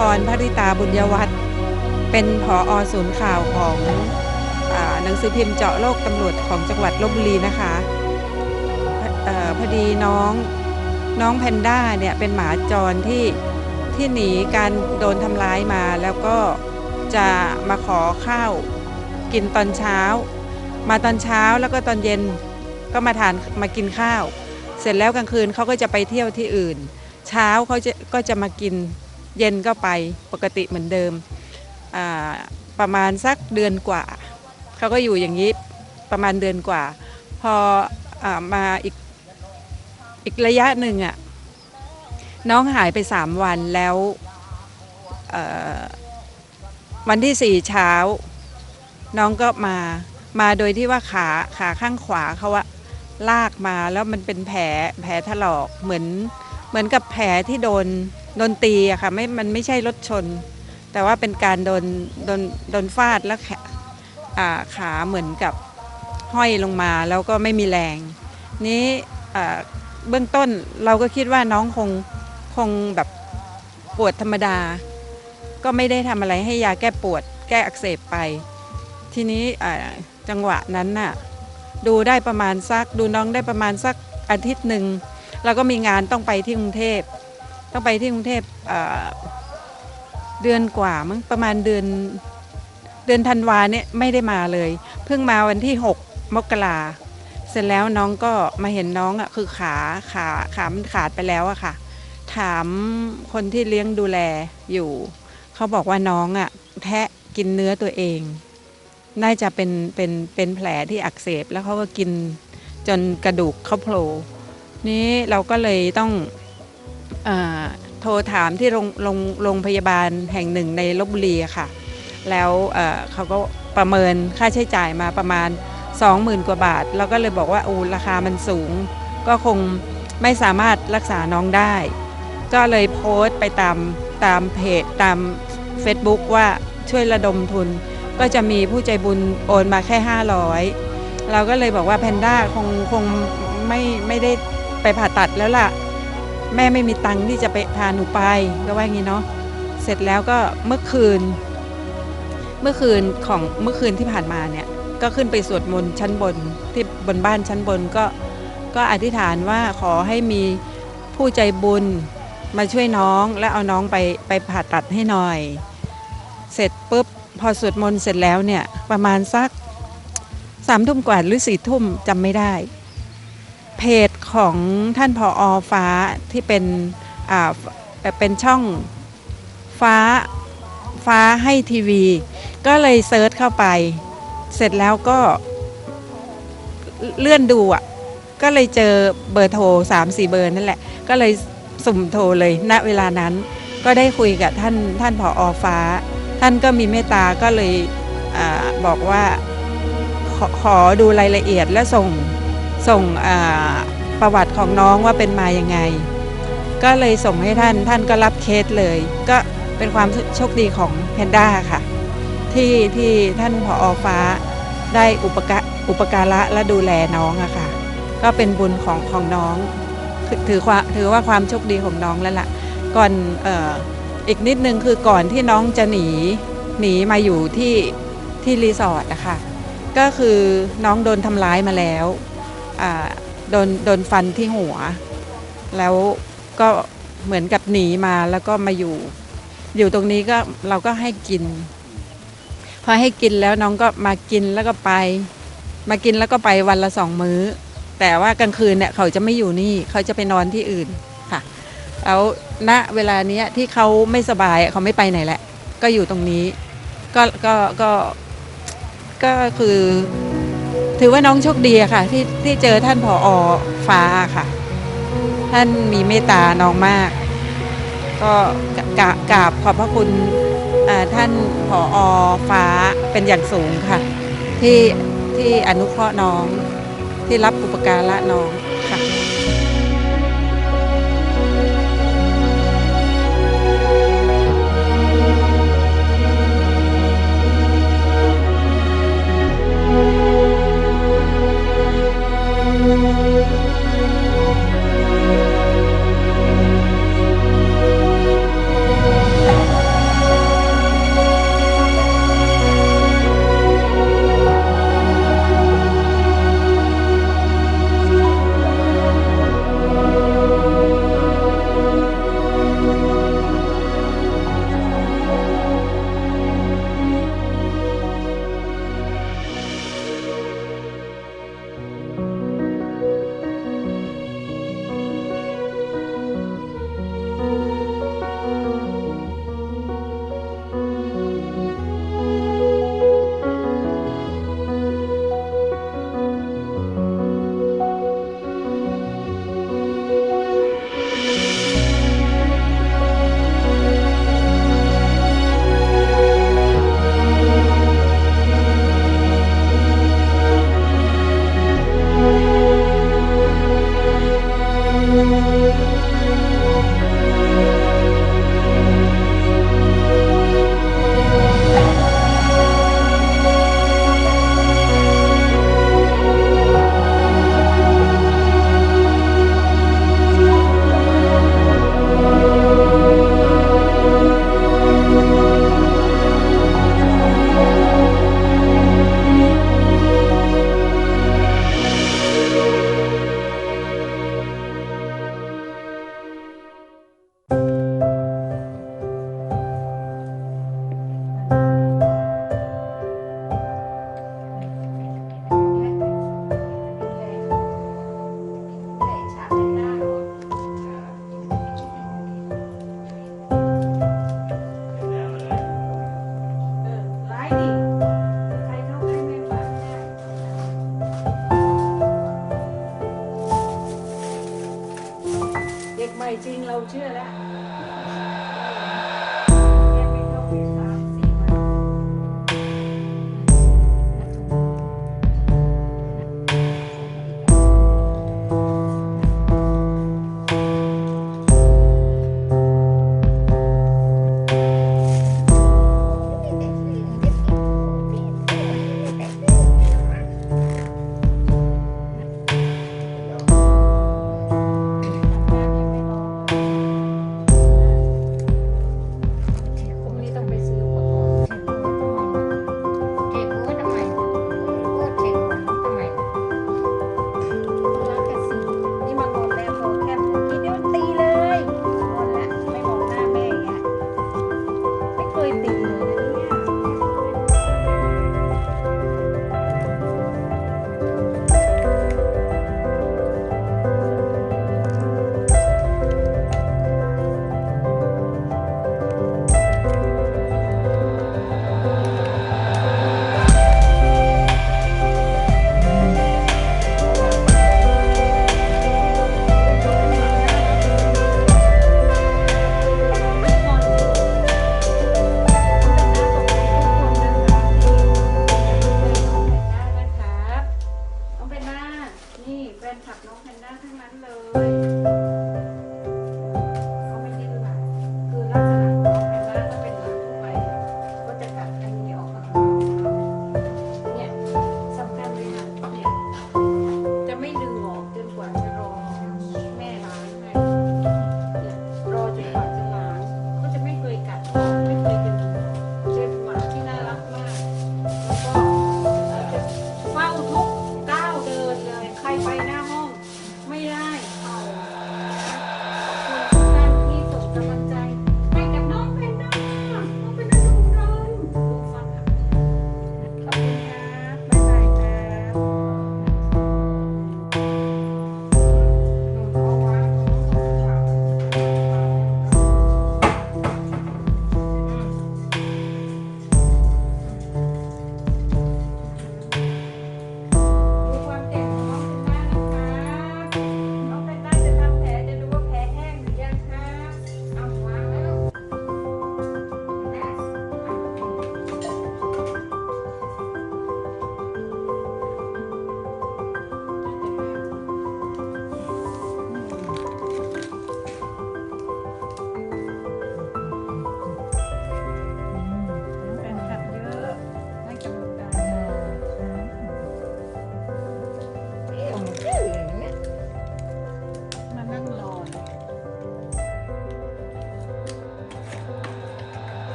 วลำพรภริตาบุญยวัฒน์เป็นผออศูนย์ข่าวของอหนังสือพิมพ์เจาะโลกตำรวจของจังหวัดลบบุรีนะคะออพอดีน้องน้องแพนด้าเนี่ยเป็นหมาจรที่ที่หนีการโดนทำร้ายมา แล้วก็จะมาขอข้าวกินตอนเช้า มาตอนเช้าแล้วก็ตอนเย็นก็มาทานมากินข้าว เสร็จแล้วกลางคืนเขาก็จะไปเที่ยวที่อื่น เช้าเขาจะก็จะมากิน เย็นก็ไปปกติเหมือนเดิม ประมาณสักเดือนกว่า เขาก็อยู่อย่างนี้ประมาณเดือนกว่า พออามาอีกอีกระยะหนึ่งอะ่ะน้องหายไปสามวันแล้ววันที่สี่เช้า น้องก็มามาโดยที่ว่าขาขาข้างขวาเขาอะลากมาแล้วมันเป็นแผลแผลถลอกเหมือนเหมือนกับแผลที่โดน โดนตีอะค่ะไม่มันไม่ใช่รถชน แต่ว่าเป็นการโดนโดนโดนฟาดแล้วแขาขาเหมือนกับห้อยลงมาแล้วก็ไม่มีแรง นี้เบื้องต้นเราก็คิดว่าน้องคงคงแบบปวดธรรมดา ก็ไม่ได้ทำอะไรให้ยาแก้ปวดแก้อักเสบไป ทีนี้จังหวะนั้นน่ะดูได้ประมาณสัก ดูน้องได้ประมาณสักอาทิตย์หนึ่งเราก็มีงานต้องไปที่กรุงเทพ ต้องไปที่กรุงเทพเเดือนกว่ามั้งประมาณเดือนเดือนธันวาเนี่ยไม่ได้มาเลย เพิ่งมาวันที่ 6 มกราเสร็จแล้วน้องก็มาเห็นน้องอะคือขาขาขามันขาดไปแล้วอะค่ะ ถามคนที่เลี้ยงดูแลอยู่ เขาบอกว่าน้องอะแทะกินเนื้อตัวเอง น่าจะเป็นเป็นเป็นแผลที่อักเสบแล้วเขาก็กินจนกระดูกเขาโผล่นี้เราก็เลยต้อง โทรถามที่โรงโรงโรงพยาบาลแห่งหนึ่งในลบบุรีค่ะ แล้วเเขาก็ประเมินค่าใช้จ่ายมาประมาณ 20,000 กว่าบาท เราก็เลยบอกว่าอ้ราคามันสูง ก็คงไม่สามารถรักษาน้องได้ ก็เลยโพสต์ไปตามตามเพจตาม Facebook ว่าช่วยระดมทุน ก็จะมีผู้ใจบุญโอนมาแค่ 500 เราก็เลยบอกว่าแพนด้าคงคงไม่ไม่ได้ไปผ่าตัดแล้วล่ะ แม่ไม่มีตังค์ที่จะไปพาหนูไปก็ว่างี้เนาะเสร็จแล้วก็เมื่อคืน เมื่อคืนของเมื่อคืนที่ผ่านมาเนี่ยก็ขึ้นไปสวดมนต์ชั้นบนที่บนบ้านชั้นบนก็ก็อธิษฐานว่าขอให้มีผู้ใจบุญมาช่วยน้องและเอาน้องไปไปผ่าตัดให้หน่อย เสร็จปุ๊บพอสวดมนต์เสร็จแล้วเนี่ยประมาณสักสามทุ่มกว่าหรือสี่ทุ่มจำไม่ได้ เพจ ของท่านผออฟ้าที่เป็นแบบเป็นช่องฟ้าฟ้าให้ทีวี ก็เลยเซิร์ชเข้าไป เสร็จแล้วก็เลื่อนดูอะ ก็เลยเจอเบอร์โทรสามสี่เบอร์นั่นแหละ ก็เลยสุ่มโทรเลยณเวลานั้น ก็ได้คุยกับท่านท่านผออฟ้า ท่านก็มีเมตตาก็เลยอบอกว่าขอขอดูรายละเอียดและส่งส่งอ่า ประวัติของน้องว่าเป็นมาอยังไง ก็เลยส่งให้ท่านท่านก็รับเคสเลย ก็เป็นความโชคดีของแพนด้าค่ะ ที่ที่ท่านผออฟ้าได้อุปกะอุปการะและดูแลน้องอะค่ะ ก็เป็นบุญของของน้องถือถือความถือว่าความโชคดีของน้องแล้วล่ะ ก่อนเอ่ออีกนิดนึงคือก่อนที่น้องจะหนีหนีมาอยู่ที่ที่รีสอร์ทนะคะก็คือน้องโดนทำร้ายมาแล้วอ่า โดนโดนฟันที่หัว แล้วก็เหมือนกับหนีมาแล้วก็มาอยู่ อยู่ตรงนี้ก็เราก็ให้กิน พอให้กินแล้วน้องก็มากินแล้วก็ไป มากินแล้วก็ไปวันละสองมื้อ แต่ว่ากลางคืนเนี่ยเขาจะไม่อยู่นี่เขาจะไปนอนที่อื่นค่ะแล้วณเวลาเนี้ยที่เขาไม่สบายเขาไม่ไปไหนแหละ ก็อยู่ตรงนี้ ก็ก็ก็ก็คือ ถือว่าน้องโชคดีค่ะ ที่ที่เจอท่านผออฟ้าค่ะ ท่านมีเมตตาน้องมาก ก็กราบกราบขอบพระคุณท่านผออฟ้าเป็นอย่างสูงค่ะ ที่ที่อนุเคราะห์น้องที่รับอุปการะน้อง ค่ จริงเราเชื่อแล้ว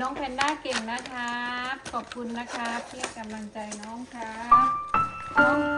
น้องแพนด้าเก่งนะครับ ขอบคุณนะครับที่กำลังใจน้องครับ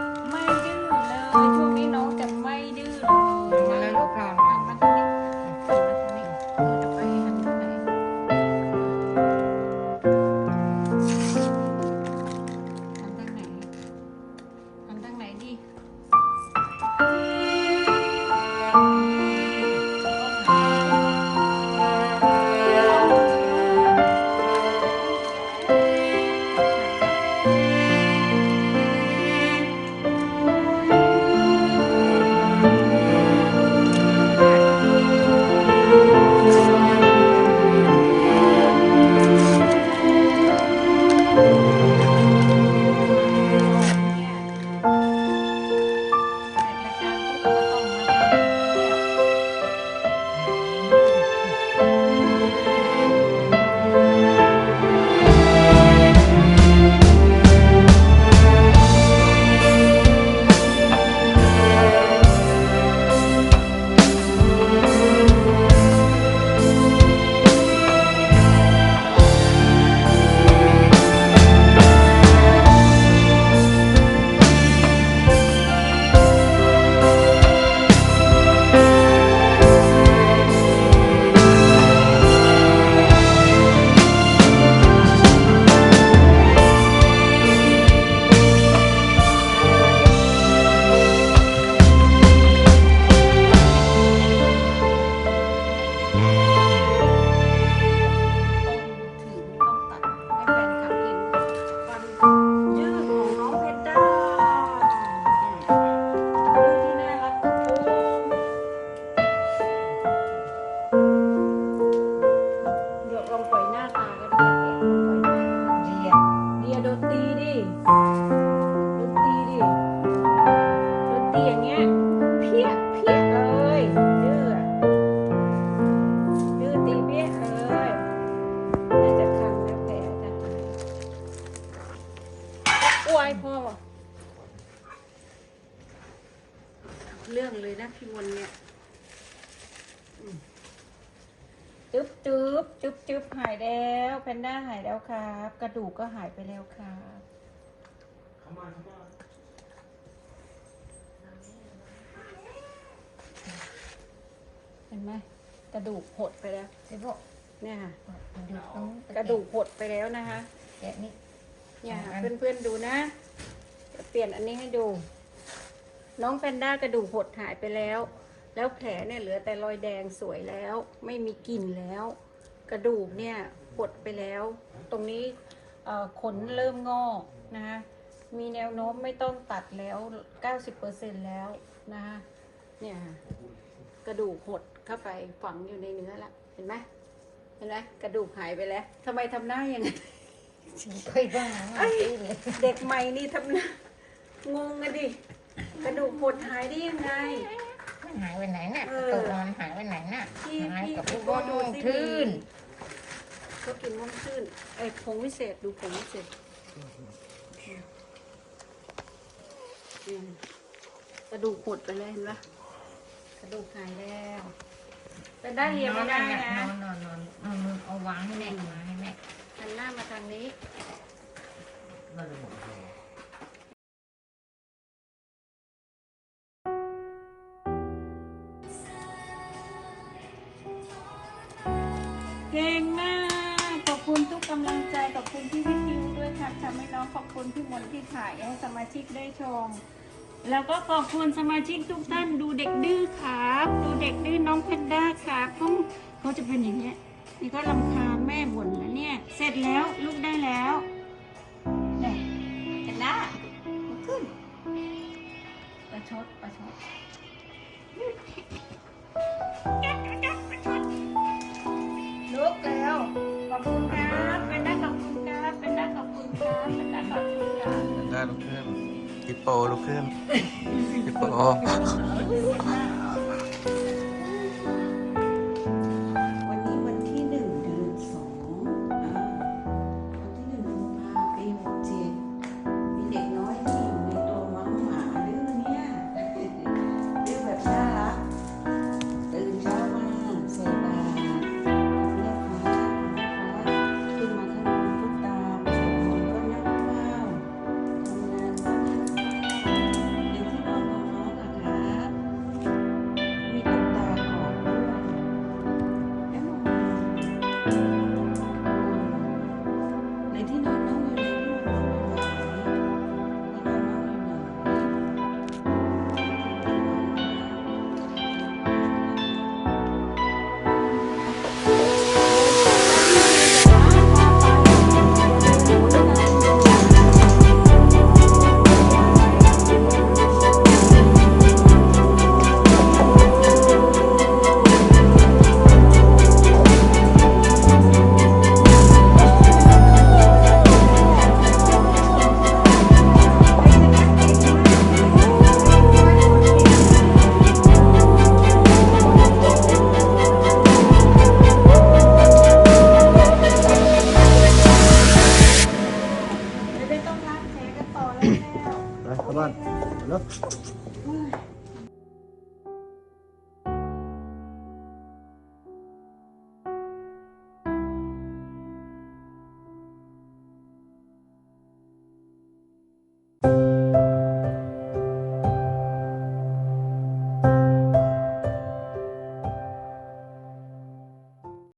ี้ย เพี้ยเพี้ยเลยดื้อดื้อตีเพี้ยเลยน่าจะคันแล้วแผลจะหายอวยพ่อเรื่องเลยนะพี่วนเนี่ยจึ๊บจึ๊บจึ๊บจึ๊บหายแล้วแพนด้าหายแล้วครับ กระดูกก็หายไปแล้วครับเข้ามาเข้ามา ห็นไหมกระดูกหดไปแล้วเดี๋ยวบอกเนี่ยค่ะดูตรงกระดูกหดไปแล้วนะคะแกะนี่เนี่ยค่ะอันเพื่อนๆดูนะเดี๋ยวเปลี่ยนอันนี้ให้ดู น้องแพนด้ากระดูกหดหายไปแล้ว แล้วแผลเนี่ยเหลือแต่รอยแดงสวยแล้ว ไม่มีกลิ่นแล้ว กระดูกเนี่ยหดไปแล้ว ตรงนี้เอ่อขนเริ่มงอกนะคะมีแนวโน้มไม่ต้องตัดแล้ว 90%แล้วนะคะเนี่ยค่ะกระดูกหด เข้าไปฝังอยู่ในเนื้อละเห็นไหมเห็นไหมกระดูกหายไปแล้วทำไมทำหน้าอย่างนั้นเคยบ้างนะตีเลยเด็กใหม่นี่ทำหน้างงกันดิกระดูกหดหายได้ยังไง มันหายไปไหนน่ะเออ ตัวมันหายไปไหนน่ะพี่หายพี่กับพี่พวกโก้ดูดูสิทื่นเขากินม่วงชื่นไอ้ผงวิเศษดูผงวิเศษอืมกระดูกหดไปเลยเห็นปะกระดูกหายแล้ว เป็นได้เรียนไม่ได้นะ นอนนอนนอนนอนนอนเอาวางให้แม่วางให้แม่หันหน้ามาทางนี้เก่งมาก ขอบคุณทุกกำลังใจ ขอบคุณพี่วิทิวด้วยครับทำให้น้องขอบคุณพี่มนต์ที่ถ่ายให้สมาชิกได้ชม แล้วก็ขอบคุณสมาชิกทุกท่านดูเด็กดื้อครับ ดูเด็กดื้อน้องเพนด้าครับเขาเขาจะเป็นอย่างเงี้ยนี่ก็ลำคาญแม่บ่นแล้วเนี่ย เสร็จแล้วลูกได้แล้วเนี่ยเพนด้าลุกขึ้น ประชดประชดลุกแล้วขอบคุณครับเป็นด้าขอบคุณครับเป็นด้าขอบคุณครับเป็นด้าขอบคุณครับ ได้ลุกขึ้น ฮิปโปลุกขึ้นฮิปโป